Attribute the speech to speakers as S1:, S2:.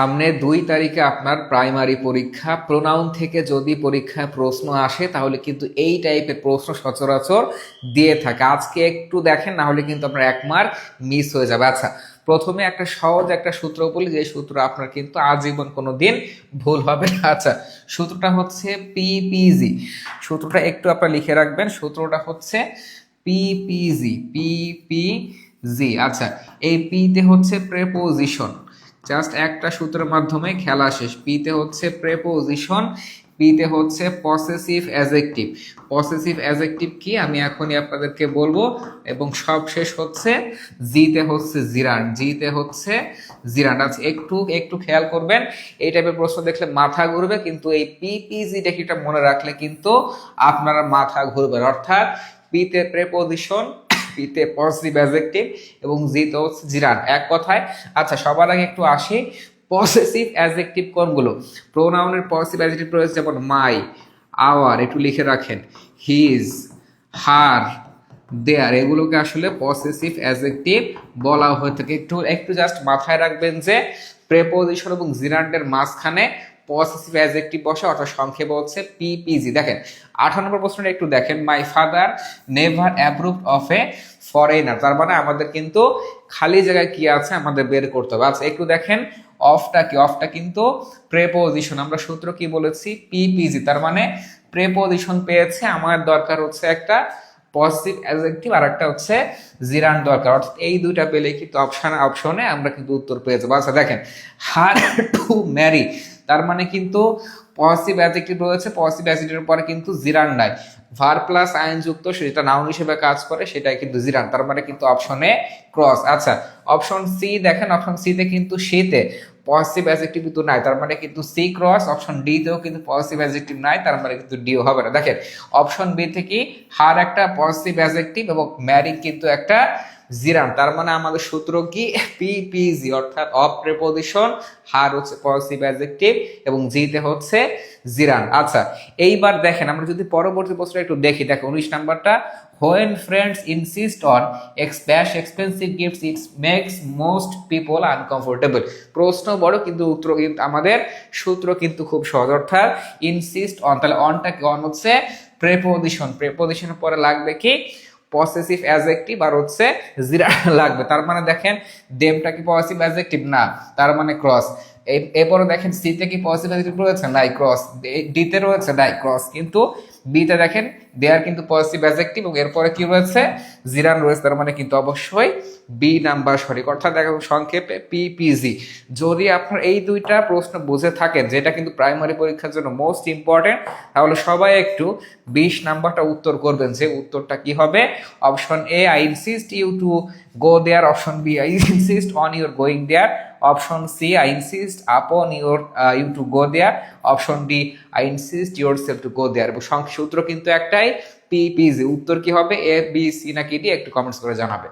S1: সামনে দুই তারিখে আপনার প্রাইমারি পরীক্ষা। প্রোনাউন থেকে যদি পরীক্ষায় প্রশ্ন আসে, তাহলে কিন্তু এই টাইপের প্রশ্ন সচরাচর দিয়ে থাকে। আজকে একটু দেখেন, না হলে কিন্তু আপনার এক মার্ক মিস হয়ে যাবে। আচ্ছা প্রথমে একটা সহজ একটা সূত্র বলি, যে সূত্র আপনার কিন্তু আজীবন কোনো দিন ভুল হবে না। আচ্ছা সূত্রটা হচ্ছে পিপিজি সূত্রটা একটু আপনার লিখে রাখবেন। সূত্রটা হচ্ছে পিপিজি পিপিজি আচ্ছা এই পিতে হচ্ছে প্রেপোজিশন জাস্ট একটা সূত্রের মাধ্যমে খেলা শেষ। পিতে হচ্ছে প্রেপোজিশন পিতে হচ্ছে পসেসিভ অ্যাজেক্টিভ পসেসিভ অ্যাজেক্টিভ কি? আমি এখনই আপনাদেরকে বলব। এবং সব শেষ হচ্ছে জিতে হচ্ছে জিরান জিতে হচ্ছে জিরান আচ্ছা একটু একটু খেয়াল করবেন। এই টাইপের প্রশ্ন দেখলে মাথা ঘুরবে, কিন্তু এই পিপিজিটা কিটা মনে রাখলে কিন্তু আপনারা মাথা ঘুরবে অর্থাৎ পিতে প্রেপোজিশন পিতে পজিটিভ অ্যাজেক্টিভ এবং জিতে হচ্ছে জিরান এক কথায়। আচ্ছা সবার আগে একটু আসি। পসেসিভ অ্যাজেক্টিভ কোনগুলো? প্রোনাউনের পসেসিভ অ্যাজেক্টিভ রয়েছে যেমন মাই আওয়ার একটু লিখে রাখেন। হিজ হার দেয়ার এগুলোকে আসলে পসেসিভ অ্যাজেক্টিভ বলা হয়ে থাকে। একটু একটু জাস্ট মাথায় রাখবেন যে প্রেপোজিশন এবং জিরান্ডের মাঝখানে পসেসিভ অ্যাজেক্টিভ বসে, অর্থাৎ সংক্ষেপে হচ্ছে পিপিজি দেখেন, আঠারো নম্বর প্রশ্নটা একটু দেখেন। My father never approve of a foreigner তার মানে আমাদের কিন্তু খালি জায়গায় কি আছে, আমাদের বের করতে হবে। আচ্ছা একটু দেখেন অফটা কি? অফটা কিন্তু প্রেপোজিশন আমরা সূত্র কি বলেছি? পিপিজি তার মানে প্রেপোজিশন পেয়েছে, আমার দরকার হচ্ছে একটা পজিটিভ অ্যাডজেক্টিভ আর একটা হচ্ছে জিরান দরকার। অর্থাৎ এই দুইটা পেলে কিন্তু অপশন অপশনে আমরা কিন্তু উত্তর পেয়ে যাব। আচ্ছা দেখেন হার টু ম্যারি তার মানে কিন্তু পজিটিভ অ্যাডজেক্টিভ রয়েছে পজিটিভ অ্যাডজেক্টিভের পরে কিন্তু জিরান নাই। ভার প্লাস আইন যুক্ত, সেটা নাউন হিসেবে কাজ করে, সেটাই কিন্তু জিরান, তার মানে কিন্তু অপশনে ক্রস আচ্ছা অপশন সি দেখেন অপশন সিতে কিন্তু শীতে পজিটিভ অ্যাডজেক্টিভ কিন্তু নাই, তার মানে কিন্তু সি ক্রস অপশন ডি তেও কিন্তু পজিটিভ অ্যাডজেক্টিভ নাই, তার মানে কিন্তু ডিও হবে না। দেখেন অপশন বি থেকে হার একটা পজিটিভ অ্যাডজেক্টিভ এবং ম্যারিং কিন্তু একটা জিরান তার মানে আমাদের সূত্র কি? পিপিজি অর্থাৎ অফ প্রেপোজিশন হার হচ্ছে পজিটিভ অ্যাডজেক্টিভ এবং জিতে হচ্ছে জিরান আচ্ছা এইবার দেখেন, আমরা যদি পরবর্তী প্রশ্নটা একটু দেখি দেখো উনিশ নাম্বারটা when friends insist on expensive expensive gifts it's makes most people uncomfortable প্রশ্ন বড়, কিন্তু উত্তর কিন্তু আমাদের সূত্র কিন্তু খুব সহজ, অর্থাৎ ইনসিস্ট অন তাহলে অনটা কি? অন হচ্ছে প্রেপোজিশন প্রেপোজিশনের পরে লাগবে কি? পসেসিভ অ্যাজেক্টিভ আর হচ্ছে জিরা লাগবে। তার মানে দেখেন দেমটা কি পসেসিভ অ্যাজেক্টিভ না। তার মানে ক্রস এরপরে দেখেন সিতে কি অ্যাজেক্টিভ রয়েছে? নাই ক্রস ডিতে রয়েছে, নাই ক্রস কিন্তু বিতে দেখেন দেয়ার কিন্তু পজিটিভ অ্যাজেক্টিভ এবং এরপরে কি রয়েছে? জিরান রয়েছে, তার মানে কিন্তু অবশ্যই বি নাম্বার সঠিক। অর্থাৎ দেখো সংক্ষেপে পিপিজি যদি আপনার এই দুইটা প্রশ্ন বুঝে থাকেন, যেটা কিন্তু প্রাইমারি পরীক্ষার জন্য মোস্ট ইম্পর্টেন্ট তাহলে সবাই একটু বিশ নাম্বারটা উত্তর করবেন যে উত্তরটা কি হবে। Option A I insist you to go there option B I insist on your going there option C I insist upon your you to go there option D I insist yourself to go there এবং সূত্র কিন্তু একটাই পিপিজি উত্তর কি হবে? A B C নাকি D একটু কমেন্টস করে জানাবে।